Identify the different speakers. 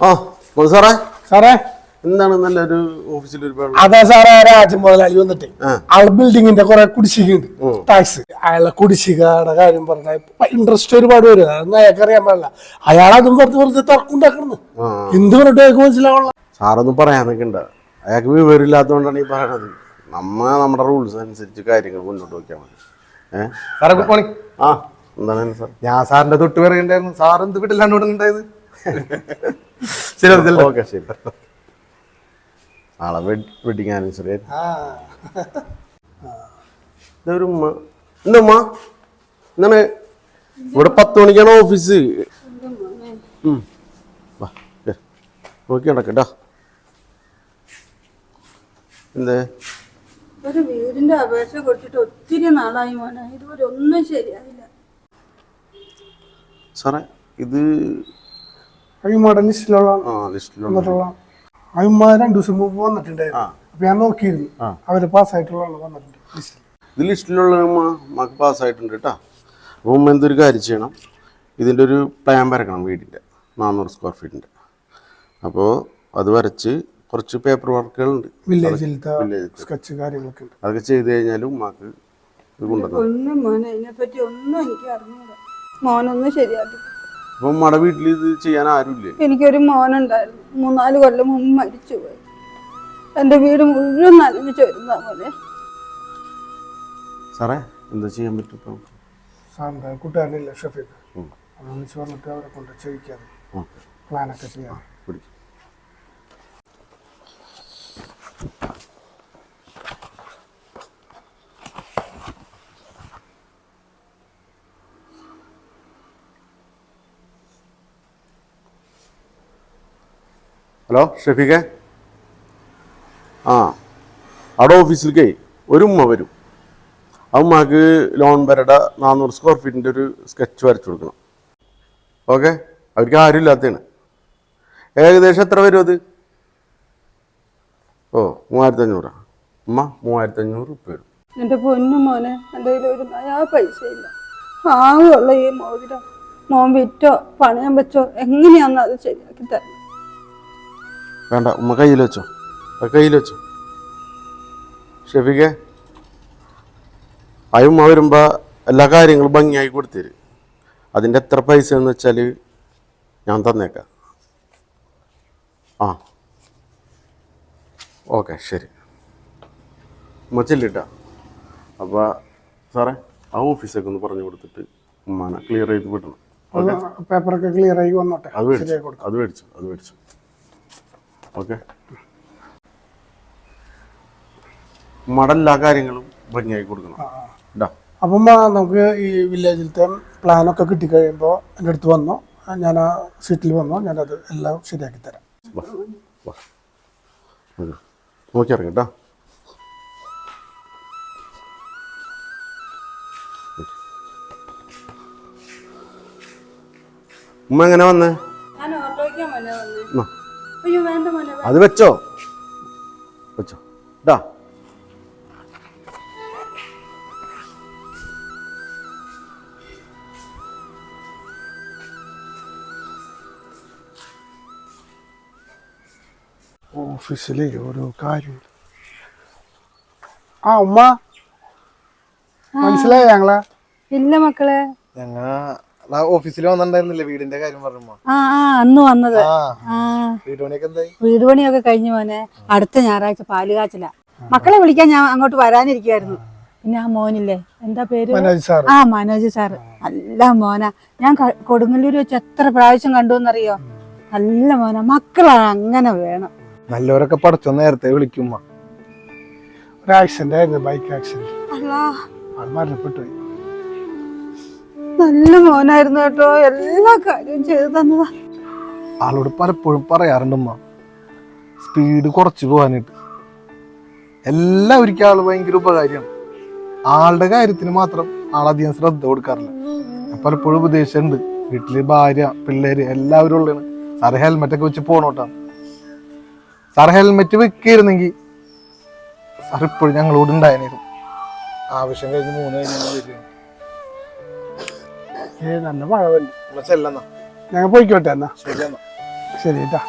Speaker 1: സാറേ.
Speaker 2: സാറേ.
Speaker 1: എന്താണ് നല്ലൊരു ഓഫീസിൽ ഒരു വെള്ളം
Speaker 2: അതാ സാറേ രാജ്യം മുതലാളി വന്നിട്ട് ആൾ ബിൽഡിങ്ങിന്റെ കുറെ കുടിശ്ശികയുണ്ട്. ടാക്സ് അയാളെ കുടിശ്ശികയുടെ കാര്യം പറഞ്ഞ ഇൻട്രസ്റ്റ് ഒരുപാട് വരും. അതൊന്നും അയാൾക്ക് അറിയാൻ പാടില്ല. അയാൾ അതും വെറുതെ വെറുതെ തർക്കുണ്ടാക്കണം
Speaker 1: ആ.
Speaker 2: എന്ത് പറഞ്ഞിട്ട് അയാൾക്ക് മനസ്സിലാവുള്ള
Speaker 1: സാറൊന്നും പറയാനൊക്കെ അയാൾക്ക് വിവരമില്ലാത്തതുകൊണ്ടാണ് ഈ പറയണത്. നമ്മ നമ്മുടെ റൂൾസ് അനുസരിച്ച് കാര്യങ്ങൾ മുന്നോട്ട് വയ്ക്കാൻ മതി.
Speaker 3: സാറേ ഗുഡ് മോർണിംഗ്
Speaker 1: ആ എന്താണ് സാർ?
Speaker 3: ഞാൻ സാറിന്റെ തൊട്ട് പറയുണ്ടായിരുന്നു സാർ എന്ത് വീട്ടിലാണ് ഇവിടെ ഉണ്ടായത്? ശരി.
Speaker 1: ഓക്കെ ശരി. നാളെ വെഡിങ് ആനിവേഴ്സറി ഇതൊരു ഉമ്മ. എന്താ ഉമ്മ? എന്താണ്? ഇവിടെ പത്ത് മണിക്കാണ് ഓഫീസ് നോക്കി നടക്കട്ടാ എന്തേ?
Speaker 4: ഒരു വീടിന്റെ അപേക്ഷ കൊടുത്തിട്ട് ഒത്തിരി നാളായി മോനെ. ഇതുവരെ ഒന്നും ശരിയായില്ല.
Speaker 1: സാറേ ഇത്
Speaker 2: അയ്യമ്മയുടെ ലിസ്റ്റിലുള്ള വന്നിട്ടുള്ള അയ്യമ്മ രണ്ടു ദിവസം മുമ്പ് വന്നിട്ടുണ്ടായിരുന്നു. അപ്പൊ ഞാൻ നോക്കിയിരുന്നു. അവർ പാസ്സായിട്ടുള്ള വന്നിട്ടുണ്ട് ലിസ്റ്റിൽ
Speaker 1: ഇത് ലിസ്റ്റിലുള്ള ഉമ്മ മക്ക് പാസ്സായിട്ടുണ്ട് കേട്ടോ അപ്പോൾ ഉമ്മ എന്തൊരു കാര്യം ചെയ്യണം? ഇതിന്റെ ഒരു പ്ലാൻ വരക്കണം വീടിന്റെ നാനൂറ് സ്ക്വയർ ഫീറ്റിന്റെ അപ്പോൾ അത് വരച്ച് കുറച്ച് പേപ്പർ വർക്കുകളുണ്ട്
Speaker 2: വില്ലേജിലത്തെ. സ്കെച്ച് കാര്യങ്ങളൊക്കെ ഉണ്ട്.
Speaker 1: അതൊക്കെ ചെയ്ത് കഴിഞ്ഞാലും ഉമ്മാക്ക് ഇത് കൊണ്ടുവന്നു
Speaker 4: ഒന്നും മോനെ ഇതിനെപ്പറ്റി ഒന്നും എനിക്ക് അറിഞ്ഞില്ല മോനൊന്നും ശരിയാക്കി
Speaker 1: അപ്പോൾ മട വീട്ടിൽ ഇത് ചെയ്യാൻ ആരുമില്ലേ?
Speaker 4: എനിക്കൊരു മോനുണ്ടായിരുന്നു. മൂന്നാൽ കൊല്ലം മുമ്പ് മരിച്ചുപോയി. എന്റെ വീട് മുഴുവൻ നനഞ്ഞു ചോരുന്ന പോലെ.
Speaker 1: സാറേ എന്താ ചെയ്യാൻ പറ്റും ഇപ്പം?
Speaker 2: സാറിന്റെ കൂട്ടുകാരനില്ല ഷഫീഖ്? അതൊന്നിച്ച് വന്നിട്ട് അവരെ കൊണ്ട്
Speaker 1: ചോദിക്കാതെ
Speaker 2: പ്ലാനൊക്കെ ചെയ്യാം
Speaker 1: പിടിക്കും. ഹലോ ഷെഫീഖേ? ആ അവിടെ ഓഫീസിലേക്കേ ഒരു ഉമ്മ വരും. ആ ഉമ്മക്ക് ലോൺ വരട നാനൂറ് സ്ക്വയർ ഫീറ്റിന്റെ ഒരു സ്കെച്ച് വരച്ചു കൊടുക്കണം. ഓക്കെ? അവർക്ക് ആരും ഇല്ലാത്തതാണ്. ഏകദേശം എത്ര വരും അത്? ഓ മൂവായിരത്തി അഞ്ഞൂറാ ഉമ്മ മൂവായിരത്തി അഞ്ഞൂറ് ഉപ്പ് വരും.
Speaker 4: എന്റെ പൊന്നു മോനെ എന്റെ കയ്യിൽ ഒരു ആ പൈസ ഇല്ല. ആകെയുള്ള ഈ മോതിരം മോൻ വിറ്റോ പണയം വെച്ചോ എങ്ങനെയാണെന്ന് അത് ശരിയാക്കി തരണം.
Speaker 1: വേണ്ട ഉമ്മ കയ്യിൽ വെച്ചോ. അത് കയ്യിൽ വെച്ചോ. ഷെഫിക്കെ ആ ഉമ്മ വരുമ്പോൾ എല്ലാ കാര്യങ്ങളും ഭംഗിയായി കൊടുത്തരും. അതിന്റെ എത്ര പൈസ എന്ന് വെച്ചാൽ ഞാൻ തന്നേക്കാം. ആ. ഓക്കെ ശരി. ഉമ്മ ചെല്ലിട്ടാ. അപ്പോൾ സാറേ ആ ഓഫീസൊക്കെ ഒന്ന് പറഞ്ഞു കൊടുത്തിട്ട് ഉമ്മാനെ ക്ലിയർ ചെയ്ത് വിടണം.
Speaker 2: പേപ്പറൊക്കെ ക്ലിയർ ആയി വന്നോട്ടെ.
Speaker 1: അത് മേടിച്ചു അത് മേടിച്ചു അത് മേടിച്ചു. ഓക്കെ. ഉമ്മയുടെ എല്ലാ കാര്യങ്ങളും ഭംഗിയായി കൊടുക്കണം.
Speaker 2: അപ്പം നമുക്ക് ഈ വില്ലേജിലത്തെ പ്ലാനൊക്കെ കിട്ടിക്കഴിയുമ്പോൾ എന്റെ അടുത്ത് വന്നോ? ഞാൻ ആ സീറ്റിൽ വന്നോ? ഞാനത് എല്ലാം ശരിയാക്കി തരാം.
Speaker 1: നോക്കി ഇറങ്ങി കേട്ടോ ഉമ്മ എങ്ങനെ വന്നേ?
Speaker 4: അയ്യോ വേണ്ട മോനെ.
Speaker 1: അത് വെച്ചോ. വെച്ചോ. ഇതാ
Speaker 2: ഓഫീസിലെ ഓരോ കാര്യം. ആ ഉമ്മ. മനസ്സിലായി ഞങ്ങളെ?
Speaker 4: ഇല്ല മക്കളെ.
Speaker 3: ഞങ്ങ ഓഫീസിൽ വന്നിട്ടുണ്ടായിരുന്നില്ലേ വീടിന്റെ കാര്യം പറഞ്ഞു
Speaker 4: ആ ആ അന്ന് വന്നത്.
Speaker 3: വീട് പണിയൊക്കെ എന്തായി?
Speaker 4: വീട് പണിയൊക്കെ കഴിഞ്ഞു മോനെ അടുത്ത ഞായറാഴ്ച പാൽ കാച്ചില. മക്കളെ വിളിക്കാൻ ഞാൻ അങ്ങോട്ട് വരാനിരിക്കുവായിരുന്നു. പിന്നെ ആ മോനില്ലേ എന്താ പേര്?
Speaker 2: മനോജ് സാർ
Speaker 4: ആ മനോജ് സാറ്. നല്ല മോന. ഞാൻ കൊടുങ്ങല്ലൂര് വെച്ച് എത്ര പ്രാവശ്യം കണ്ടു എന്നറിയോ നല്ല മോന. മക്കളാണ് അങ്ങനെ വേണം.
Speaker 3: നല്ലവരൊക്കെ പഠിച്ചോ? നേരത്തെ വിളിക്കുമ്പോ.
Speaker 2: ഒരു ആക്സിഡന്റ് ആയിരുന്നു ബൈക്ക് ആക്സിഡന്റ്. ആൾ മരണപ്പെട്ടു പോയി.
Speaker 4: നല്ല മോനായിരുന്നു കേട്ടോ. എല്ലാ കാര്യവും ചെയ്തു തന്നതാ.
Speaker 3: ആളോട് പലപ്പോഴും പറയാറുണ്ട് സ്പീഡ് കുറച്ച് പോകാനായിട്ട്. ഒരിക്കൽ ആൾ ഭയങ്കര ഉപകാരിയാണ്. ആളുടെ കാര്യത്തിന് മാത്രം ആളധികം ശ്രദ്ധ കൊടുക്കാറില്ല. പലപ്പോഴും ഉപദേശിച്ചിട്ടുണ്ട്. വീട്ടിൽ ഭാര്യ പിള്ളേര് എല്ലാവരും ഉള്ളതാണ്. സാറ് ഹെൽമെറ്റ് ഒക്കെ വെച്ച് പോണോട്ടാ. സാർ ഹെൽമെറ്റ് വെക്കായിരുന്നെങ്കിൽ സാർ ഇപ്പോഴും ഞങ്ങളോട് ഉണ്ടായിരുന്നു ആവശ്യം കഴിഞ്ഞ് മൂന്ന് കഴിഞ്ഞ്
Speaker 2: ഏ നല്ല മഴ വന്നു.
Speaker 3: ചെല്ലെന്നാ.
Speaker 2: ഞങ്ങൾ പോയിക്കോട്ടെ
Speaker 3: എന്നാ.
Speaker 2: ശരി കേട്ടാ